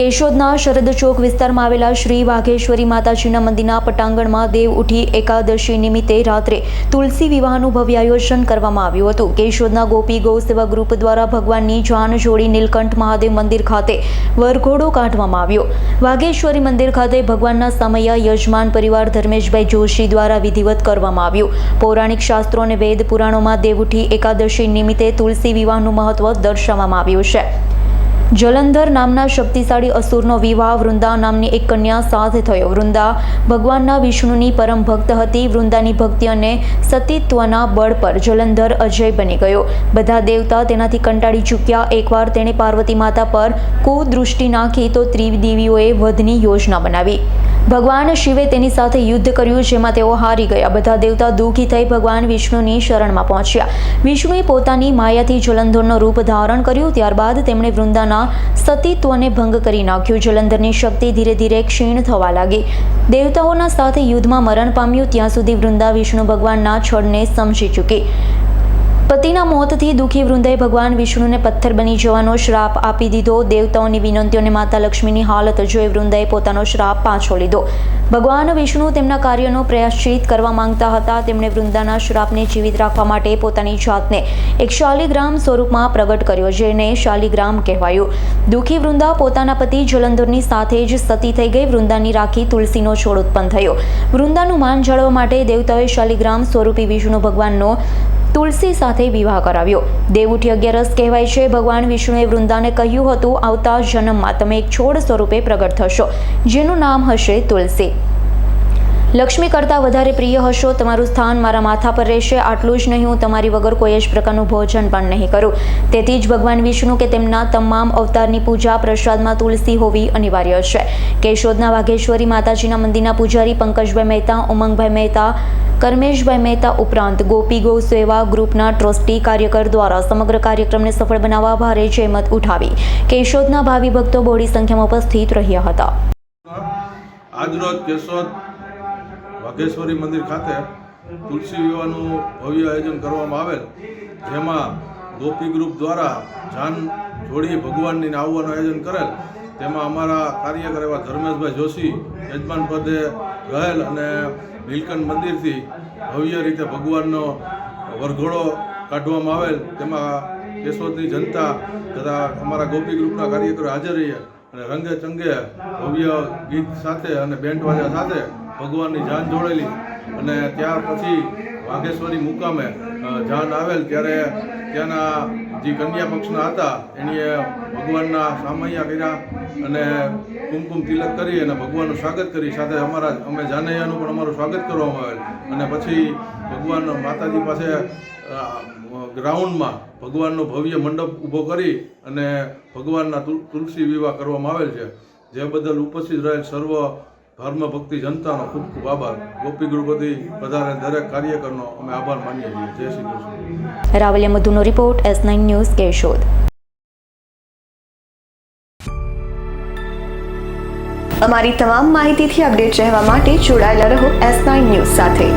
કેશોદના શરદ ચોક વિસ્તારમાં આવેલા શ્રી વાઘેશ્વરી માતાજીના મંદિરના પટાંગણમાં દેવ ઉઠી એકાદશી નિમિત્તે રાત્રે તુલસી વિવાહનું ભવ્ય આયોજન કરવામાં આવ્યું હતું. કેશોદના ગોપી ગૌ સેવા ગ્રુપ દ્વારા ભગવાનની જાન જોડી નીલકંઠ મહાદેવ મંદિર ખાતે વરઘોડો કાઢવામાં આવ્યો. વાઘેશ્વરી મંદિર ખાતે ભગવાનના સમયા યજમાન પરિવાર ધર્મેશભાઈ જોશી દ્વારા વિધિવત કરવામાં આવ્યું. પૌરાણિક શાસ્ત્રો અને વેદ પુરાણોમાં દેવઉઠી એકાદશી નિમિત્તે તુલસી વિવાહનું મહત્વ દર્શાવવામાં આવ્યું છે. જલંધર નામના શક્તિશાળી અસુરનો વિવાહ વૃંદા નામની એક કન્યા સાથે થયો. વૃંદા ભગવાનના વિષ્ણુની પરમ ભક્ત હતી. વૃંદાની ભક્તિ અને સતીત્વના બળ પર જલંધર અજય બની ગયો. બધા દેવતા તેનાથી કંટાળી ચૂક્યા. એકવાર તેણે પાર્વતી માતા પર કુદૃષ્ટિ નાખી તો ત્રિદેવીઓએ વધની યોજના બનાવી. ભગવાન શિવે તેની સાથે યુદ્ધ કર્યું જેમાં તેઓ હારી ગયા. બધા દેવતા દુઃખી થઈ ભગવાન વિષ્ણુની શરણમાં પહોંચ્યા. વિષ્ણુએ પોતાની માયાથી જલંધરનો રૂપ ધારણ કર્યું. ત્યારબાદ તેમણે વૃંદાના સતીત્વને ભંગ કરી નાખ્યું. જલંધરની શક્તિ ધીરે ધીરે ક્ષીણ થવા લાગી. દેવતાઓના સાથે યુદ્ધમાં મરણ પામ્યું, ત્યાં સુધી વૃંદા વિષ્ણુ ભગવાનના છળને સમજી ચૂકી. પતિના મોતથી દુઃખી વૃંદાએ ભગવાન વિષ્ણુને પથ્થર બની જવાનો શ્રાપ આપી દીધો. દેવતાઓની વિનંતીઓને માતા લક્ષ્મીની હાલત જોઈ વૃંદાએ પોતાનો શ્રાપ પાછો લીધો. ભગવાન વિષ્ણુ તેમના કાર્યનો પ્રયાશ્ચિત કરવા માંગતા હતા. તેમણે વૃંદાના શ્રાપને જીવિત રાખવા માટે પોતાની જાતને એક શાલિગ્રામ સ્વરૂપમાં પ્રગટ કર્યો જેને શાલિગ્રામ કહેવાયું. દુઃખી વૃંદા પોતાના પતિ જલંધરની સાથે જ સતી થઈ ગઈ. વૃંદાની રાખી તુલસીનો છોડ ઉત્પન્ન થયો. વૃંદાનું માન જાળવવા માટે દેવતાઓએ શાલિગ્રામ સ્વરૂપી વિષ્ણુ ભગવાનનો તુલસી સાથે વિવાહ કરાવ્યો. દેવઉઠી અગિયારસ કહેવાય છે. ભગવાન વિષ્ણુએ વૃંદાને કહ્યું હતું, આવતા જન્મમાં તમે એક છોડ સ્વરૂપે પ્રગટ થશો. જેનું નામ હશે તુલસી. લક્ષ્મી કરતાં વધારે પ્રિય હશો, તમારું સ્થાન મારા માથા પર રહેશે. આટલું જ નહીં, હું તમારી વગર કોઈ જ પ્રકારનું ભોજન પણ નહીં કરું. તેથી જ ભગવાન વિષ્ણુ કે તેમના તમામ અવતારની પૂજા પ્રસાદમાં તુલસી હોવી અનિવાર્ય છે. કેશોદના વાઘેશ્વરી માતાજીના મંદિરના પૂજારી પંકજભાઈ મહેતા, ઉમંગભાઈ મહેતા, કર્મેશભાઈ મહેતા ઉપરાંત ગોપી ગૌ સેવા ગ્રુપના ટ્રસ્ટી કાર્યકર દ્વારા સમગ્ર કાર્યક્રમને સફળ બનાવવા ભારે જહેમત ઉઠાવી. કેશોદના ભાવિ ભક્તો બહોળી સંખ્યામાં ઉપસ્થિત રહ્યા હતા. આજરોજ કેશોદ વાઘેશ્વરી મંદિર ખાતે તુલસી વિવાહનું ભવ્ય આયોજન કરવામાં આવેલ. જેમાં ગોપી ગ્રુપ દ્વારા જાન જોડી ભગવાનની આવવાનું આયોજન કરેલ. તેમાં અમારા કાર્યકર એવા ધર્મેશભાઈ જોશી, યજમાન પદે રહેલ અને નીલકંઠ મંદિરથી ભવ્ય રીતે ભગવાનનો વરઘોડો કાઢવામાં આવેલ. તેમાં કેશોદની જનતા તથા અમારા ગોપી ગ્રુપના કાર્યકરો હાજર રહ્યા અને રંગે ચંગે ભવ્ય ગીત સાથે અને બેન્ડ વાજા સાથે ભગવાનની જાન જોડેલી અને ત્યાર પછી વાઘેશ્વરી મુકામે જાન આવેલ ત્યારે ત્યાંના જે કન્યા પક્ષના હતા, એણીએ ભગવાનના સામૈયા કર્યા અને કુમકુમ તિલક કરી અને ભગવાનનું સ્વાગત કરી. સાથે અમારા, અમે જાનૈયાનું પણ અમારું સ્વાગત કરવામાં આવેલ. અને પછી ભગવાન માતાજી પાસે ગ્રાઉન્ડમાં ભગવાનનો ભવ્ય મંડપ ઊભો કરી અને ભગવાનના તુલસી વિવાહ કરવામાં આવેલ છે. જે બદલ ઉપસ્થિત રહેલ સર્વ ધર્મ ભક્તિ જનતાનો ખૂબ ખૂબ આભાર. ગોપી ગૃહપતિ બધાને દરેક કાર્યકરનો અમે આભાર માનીએ છીએ. જય Shri Krishna. Ravaliya મધુનો report, S nine news, Keshod. અમારી તમામ માહિતીથી અપડેટ રહેવા માટે જોડાયેલા રહો એસ નાઇન ન્યૂઝ સાથે.